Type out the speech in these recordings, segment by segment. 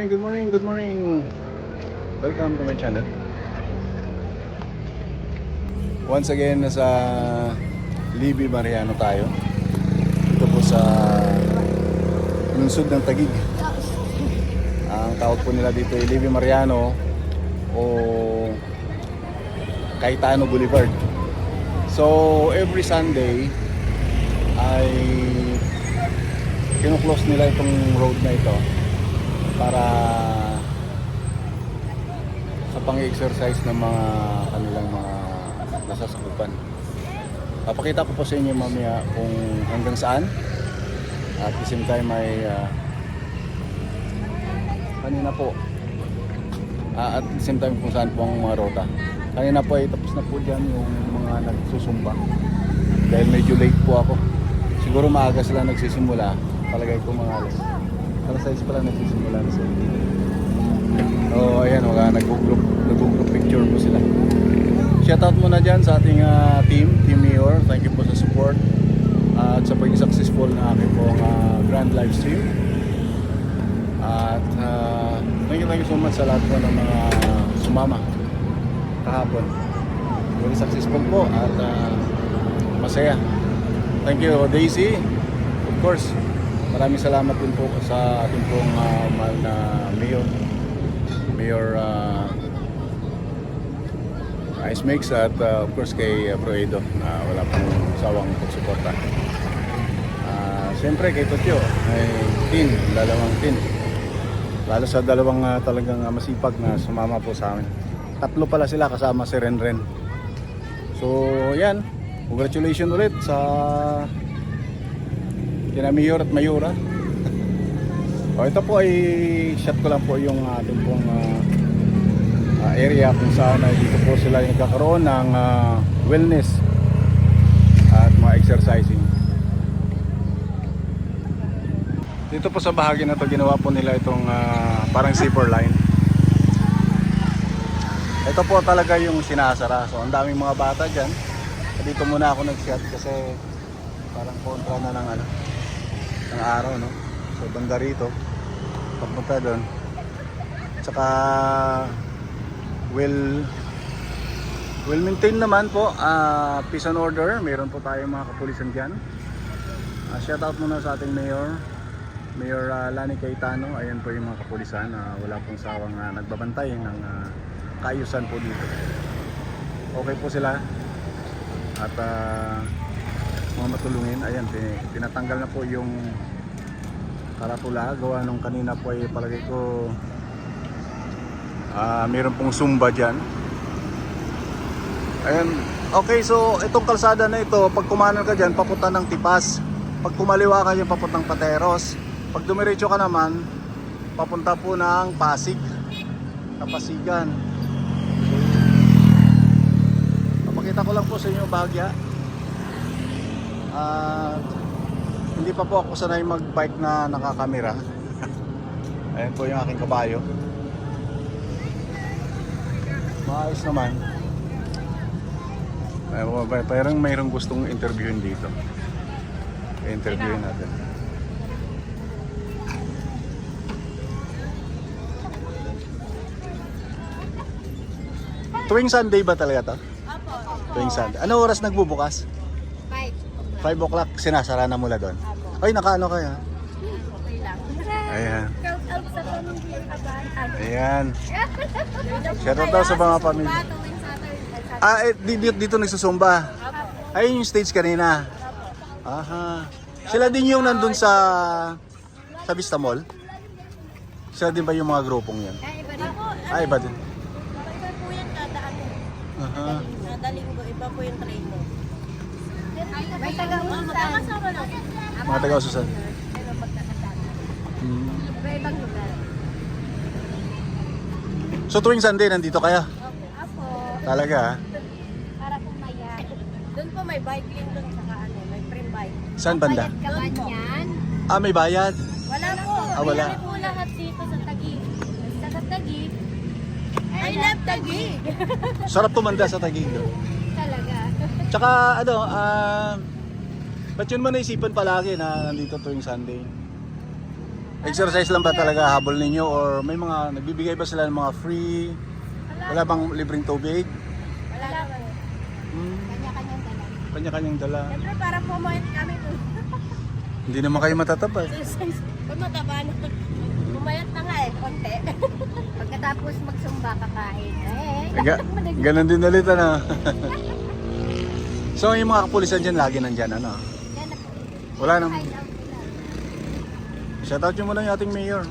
morning, good morning, good morning. Welcome to my channel. Once again, nasa Libby Mariano tayo. Ito po sa lungsod ng Tagig. Ang tawag po nila dito ay Libby Mariano o Cayetano Boulevard. So, every Sunday ay kinuklose nila itong road na ito para sa pang-exercise ng mga kanilang mga nasasakupan. Papakita ko po sa inyo mamaya kung hanggang saan at the same time ay ah, kanina po ah, at the same time kung saan po ang mga rota. Kanina po ay tapos na po dyan yung mga nagsusumba dahil medyo late po ako. Siguro maaga sila nagsisimula. Palagay ko mga alas. Alas 6 pala nagsisimula na sila. Oh, ayan, mga nag-group, nag-group picture po sila. Shoutout muna dyan sa ating ah, team, Team Mayor. Thank you po sa support at sa pagiging successful na aking pong ah, grand live stream. At ah, thank you, thank you so much sa lahat po ng mga sumama kahapon. Very successful po at ah, masaya. Thank you, Daisy. Of course, maraming salamat din po sa ating pong uh, mahal na Mayor. Mayor uh, Ice Mix at uh, of course kay uh, Proedo na wala pong sawang pagsuporta. Uh, Siyempre kay Tokyo ay tin, dalawang tin. Lalo sa dalawang uh, talagang uh, masipag na sumama po sa amin. Tatlo pala sila kasama si Renren. So, yan. Congratulations ulit sa kina Mayor at Mayura. o, ito po ay shot ko lang po yung ating pong ah, ah, area kung saan ay dito po sila yung nagkakaroon ng ah, wellness at mga exercising. Dito po sa bahagi na to ginawa po nila itong ah, parang zipper line. Ito po talaga yung sinasara. So ang daming mga bata dyan. Dito muna ako nag-shot kasi parang kontra na ng ano ng araw no. So banda rito papunta doon. Tsaka well well maintained naman po ah peace and order. Meron po tayong mga kapulisan diyan. Uh, shout out muna sa ating mayor Mayor ah, Lani Cayetano, ayan po yung mga kapulisan na wala pong sawang ah, nagbabantay ng ah, kaayusan po dito. Okay po sila at ah, mga matulungin, ayan, tin- tinatanggal na po yung karatula, gawa nung kanina po ay palagay ko ah meron pong sumba dyan. Ayan, okay so itong kalsada na ito, pag kumanan ka dyan, papunta ng Tipas. Pag kumaliwa ka dyan, papuntang Pateros. Pag dumiretso ka naman, papunta po ng Pasig. Kapasigan. Papakita ko lang po sa inyo bahagya. At hindi pa po ako sanay mag-bike na nakakamera. Ayan po yung aking kabayo. Maayos naman. Ay, pa- parang mayroong gustong interviewin dito. I-interviewin natin. Tuwing Sunday ba talaga to? Apo. Tuwing Sunday. Ano oras nagbubukas? Five. 5 o'clock sinasara na mula doon. Ay, nakaano kaya? Okay lang. Ayan. Shout out sa pamilya kaban. Ayan. Shout out daw sa mga pamilya. Ah, eh, di- dito, dito nagsusumba. Ayun yung stage kanina. Aha. Sila din yung nandun sa sa Vista Mall? Sila din ba yung mga grupong yan? Ay, iba rin po. Ay, iba din. Iba po yan kada ano. Aha. Kada linggo, iba po yung training. May lang. Mga taga-ususan. Hmm. Lugar. So tuwing Sunday nandito kaya? Opo. Apo. Talaga ah. Para kumaya. Doon po may bike lane doon saka ano, may free bike. Saan banda? Ah, may bayad. Wala po. Ah, wala. Kami po lahat dito sa Taguig. Sa Taguig. I love Taguig. Sarap tumanda sa Taguig. doon. Tsaka ano, ah... ba't yun mo naisipan palagi na nandito tuwing Sunday? Exercise lang ba talaga habol ninyo or may mga nagbibigay ba sila ng mga free? Wala bang libreng tubig? Wala naman. Hmm, Kanya-kanyang dala. kanya-kanyang dala. Siyempre, para pumayat kami po. Hindi naman kayo matatapad. Kung mataba na. Pumayat na nga eh, konti. Pagkatapos magsumba, kakain. Eh, Ga ganon din ulit ano. so yung mga kapulisan dyan lagi nandyan ano. Wala nang Hide out sila. shoutout nyo muna yung ating mayor.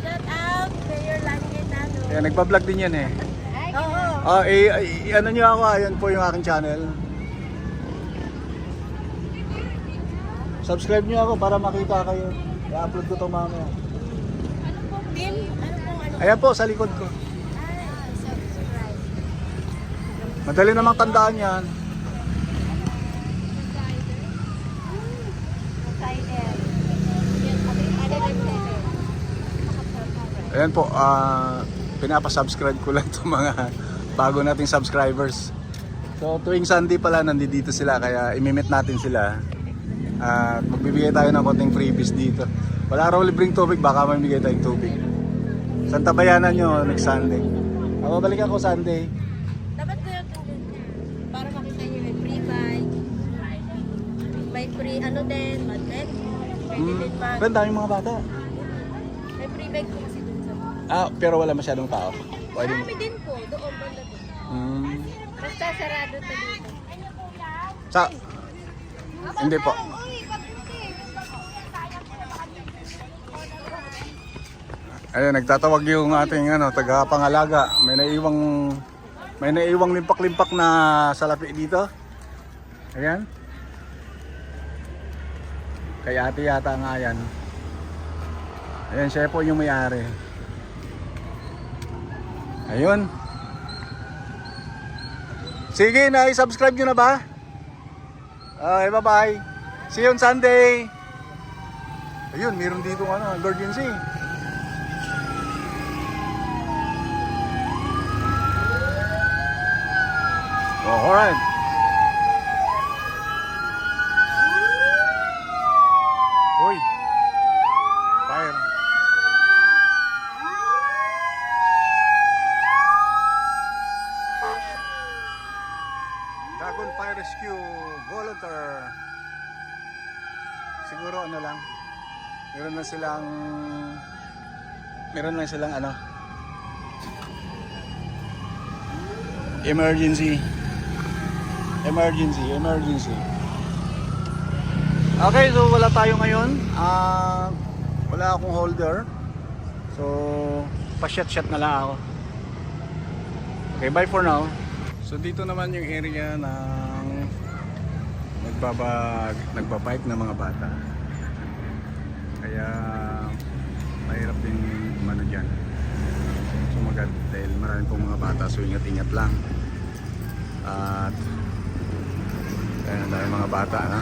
Shout out, Mayor Langitano. Kaya nagpa-vlog din yan eh. Oo. Ah, eh, eh, ano nyo ako, ayan po yung aking channel. Subscribe nyo ako para makita kayo. I-upload ko to mamaya. Ano po, Bin? Ano po, ano? Ayan po, sa likod ko. Ay, subscribe. Madali namang tandaan yan. Excited. Yan, sabi, ano rin pwede? Ayan po, ah pinapasubscribe ko lang to mga bago nating subscribers. So tuwing Sunday pala nandito sila kaya imimit natin sila. At magbibigay tayo ng konting freebies dito. Wala raw libreng tubig, baka may bigay tayong tubig. Santa Bayanan nyo next Sunday. Ah, babalik ako Sunday. Dapat ko yung para makita nyo may free bike. May free ano din, magnet. Pwede Hmm. din mag... Pero daming mga bata. May free bike Ah, pero wala masyadong tao. Pwede. Marami din po, doon banda doon. Hmm. Basta sarado to dito. Sa... Hindi po. Ayun, nagtatawag yung ating ano, taga-pangalaga. May naiwang may naiwang limpak-limpak na salapi dito. Ayan. Kay ate yata nga yan. Ayan, siya po yung may-ari. Ayun. Sige, na-subscribe nyo na ba? Okay, bye-bye. See you on Sunday. Ayun, meron dito ano, emergency. Oh, alright. Na silang meron lang silang ano? Emergency. Emergency emergency. Okay so wala tayo ngayon. Ah, wala akong holder. So pa-shot shot na lang ako. Okay bye for now. So dito naman yung area ng nagbabag nagbabike na mga bata kaya mahirap din umano dyan. Sumagat dahil marami pong mga bata so ingat-ingat lang. At kaya dahil mga bata na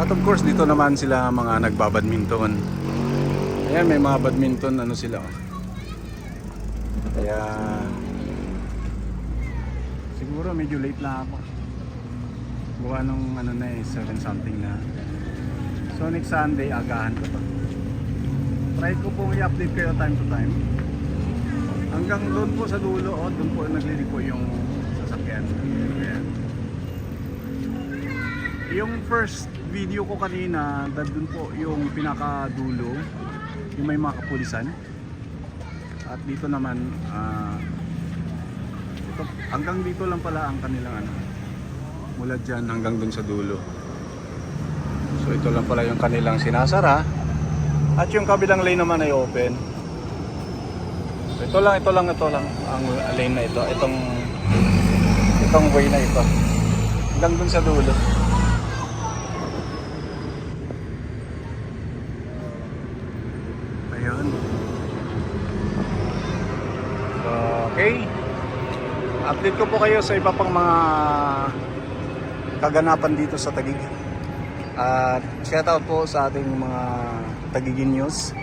at of course dito naman sila mga nagbabadminton. Ayan may mga badminton ano sila oh. kaya siguro medyo late lang ako gawa nung ano na eh 7 something na. So next Sunday agahan ko to. Try ko pong i-update kayo time to time. Hanggang doon po sa dulo oh, doon po nagliliko yung sasakyan. Yung first video ko kanina doon po yung pinakadulo yung may mga kapulisan. At dito naman ah, ito, hanggang dito lang pala ang kanilang ano mula dyan hanggang dun sa dulo. So ito lang pala yung kanilang sinasara. At yung kabilang lane naman ay open. So ito lang ito lang ito lang ang lane na ito. Itong itong way na ito. Hanggang dun sa dulo. Ayun. Okay. Update ko po kayo sa iba pang mga kaganapan dito sa Tagig. At shout out po sa ating mga Tagigin News.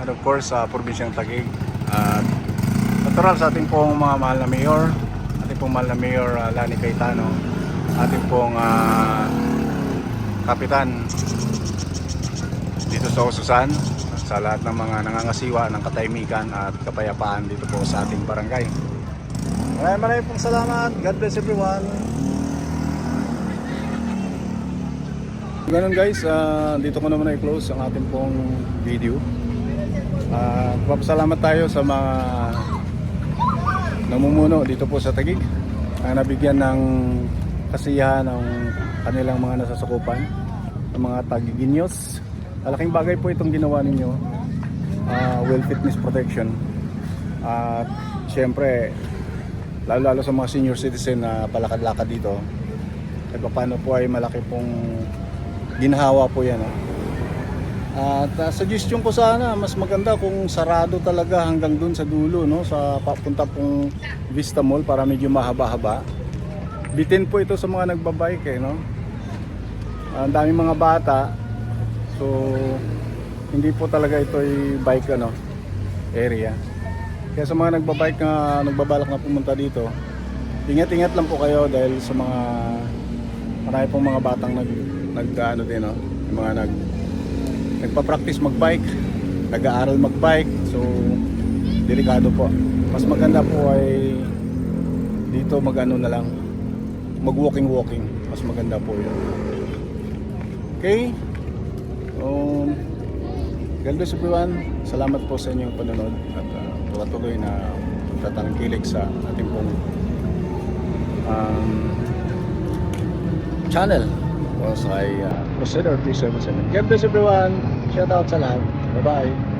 And of course sa probinsyang Tagig. At natural sa ating pong mga mahal na mayor, ating pong mahal na mayor uh, Lani Cayetano, ating pong uh, kapitan dito sa Ususan sa lahat ng mga nangangasiwa ng katahimikan at kapayapaan dito po sa ating barangay. Maraming maraming pong salamat. God bless everyone. Ganun guys, ah, dito ko naman i-close ang ating pong video. Uh, papasalamat tayo sa mga namumuno dito po sa Tagig na nabigyan ng kasiyahan ng kanilang mga nasasakupan ng mga Tagiginyos. Malaking bagay po itong ginawa ninyo. Ah, well fitness protection. At syempre, lalo-lalo sa mga senior citizen na palakad-lakad dito, kahit paano po ay malaki pong ginhawa po yan. ah. At uh, suggestion ko sana, mas maganda kung sarado talaga hanggang dun sa dulo, no? sa papunta pong Vista Mall para medyo mahaba-haba. Bitin po ito sa mga nagbabike eh, no? Ang daming mga bata. So, hindi po talaga ito ay bike ano, area. Kaya sa mga nagbabike na nagbabalak na pumunta dito, ingat-ingat lang po kayo dahil sa mga marami pong mga batang nag nag ano din no, yung mga nag nagpa-practice mag-bike, nag-aaral mag-bike. So, delikado po. Mas maganda po ay dito mag-ano na lang, mag-walking-walking. Mas maganda po yun. Okay? Um, God bless everyone. Salamat po sa inyong panonood at uh, patuloy na tatangkilik sa ating pong um, channel o sa uh, Crusader 377. God bless everyone. Shout out sa lahat. Bye-bye.